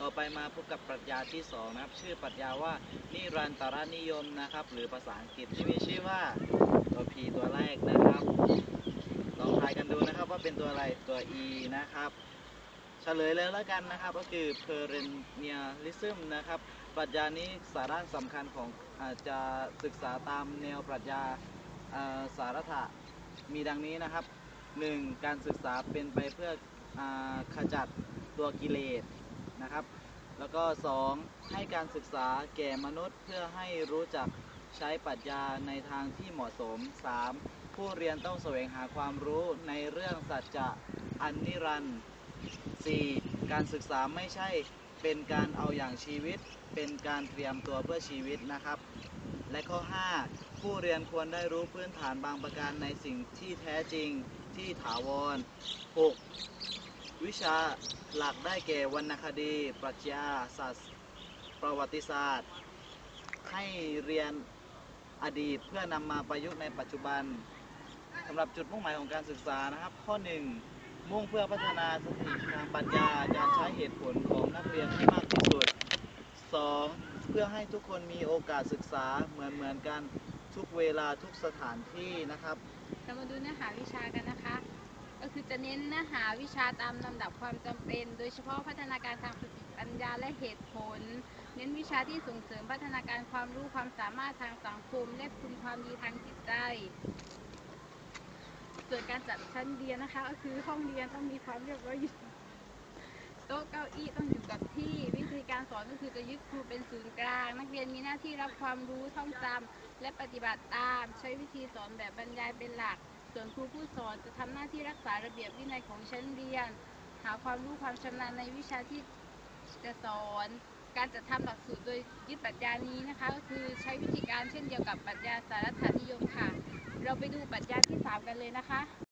ต่อไปมาพบกับปรัชญาที่สองนะครับ ชื่อปรัชญาว่านิรันตรนิยมนะครับ หรือภาษาอังกฤษที่มีชื่อว่าตัว P ตัวแรกนะครับลองทายกันดูนะครับว่าเป็นตัวอะไรตัว E นะครับเฉลยเลยแล้วกันนะครับก็คือ perennialism นะครับ ปรัชญานี้สาระสำคัญของอาจจะศึกษาตามแนวปรัชญาอ่าสารถะมีดังนี้นะครับ 1. การศึกษาเป็นไปเพื่ออขจัดตัวกิเลส นะครับ แล้วก็ 2. ให้การศึกษาแก่มนุษย์เพื่อให้รู้จักใช้ปรัชญาในทางที่เหมาะสม 3. ผู้เรียนต้องแสวงหาความรู้ในเรื่องสัจจะอันนิรันดร์ 4. การศึกษาไม่ใช่เป็นการเอาอย่างชีวิต เป็นการเตรียมตัวเพื่อชีวิตนะครับ และข้อ 5 ผู้เรียนควรได้รู้พื้นฐานบางประการในสิ่งที่แท้จริงที่ถาวร 6. วิชาหลักได้แก่วรรณคดี ปรัชญาศาสตร์ประวัติศาสตร์ ให้เรียนอดีตเพื่อนำมาประยุกต์ในปัจจุบันสำหรับจุดมุ่งหมายของการศึกษานะครับ ข้อ 1 มุ่งเพื่อพัฒนาสติทางปัญญาการใช้เหตุผลของนักเรียนให้มากที่สุด 2. เพื่อให้ทุกคนมีโอกาสศึกษาเหมือนเหมือนๆกันทุกเวลาทุกสถานที่นะครับ เรามาดูเนื้อหาวิชากันนะคะ จะเน้นเนื้อหาวิชาตามลำดับความจำเป็น โดยเฉพาะพัฒนาการทางสติปัญญาและเหตุผล เน้นวิชาที่ส่งเสริมพัฒนาการความรู้ความสามารถทางสังคม และคุณความดีทางจิตใจ ส่วนการจัดชั้นเรียนนะคะ ก็คือห้องเรียนต้องมีความเรียบร้อยอยู่โต๊ะเก้าอี้ต้องอยู่กับที่ วิธีการสอนก็คือจะยึดครูเป็นศูนย์กลาง นักเรียนมีหน้าที่รับความรู้ท่องจำและปฏิบัติตาม ใช้วิธีสอนแบบบรรยายเป็นหลัก ส่วนครูผู้สอนจะทำหน้าที่รักษาระเบียบวินัยของชั้นเรียน หาความรู้ความชำนาญในวิชาที่จะสอน การจัดทำหลักสูตรโดยยึดปรัชญานี้นะคะ ก็คือใช้วิธีการเช่นเดียวกับปรัชญาสารถนิยมค่ะ เราไปดูปรัชญาที่ 3 กันเลยนะคะ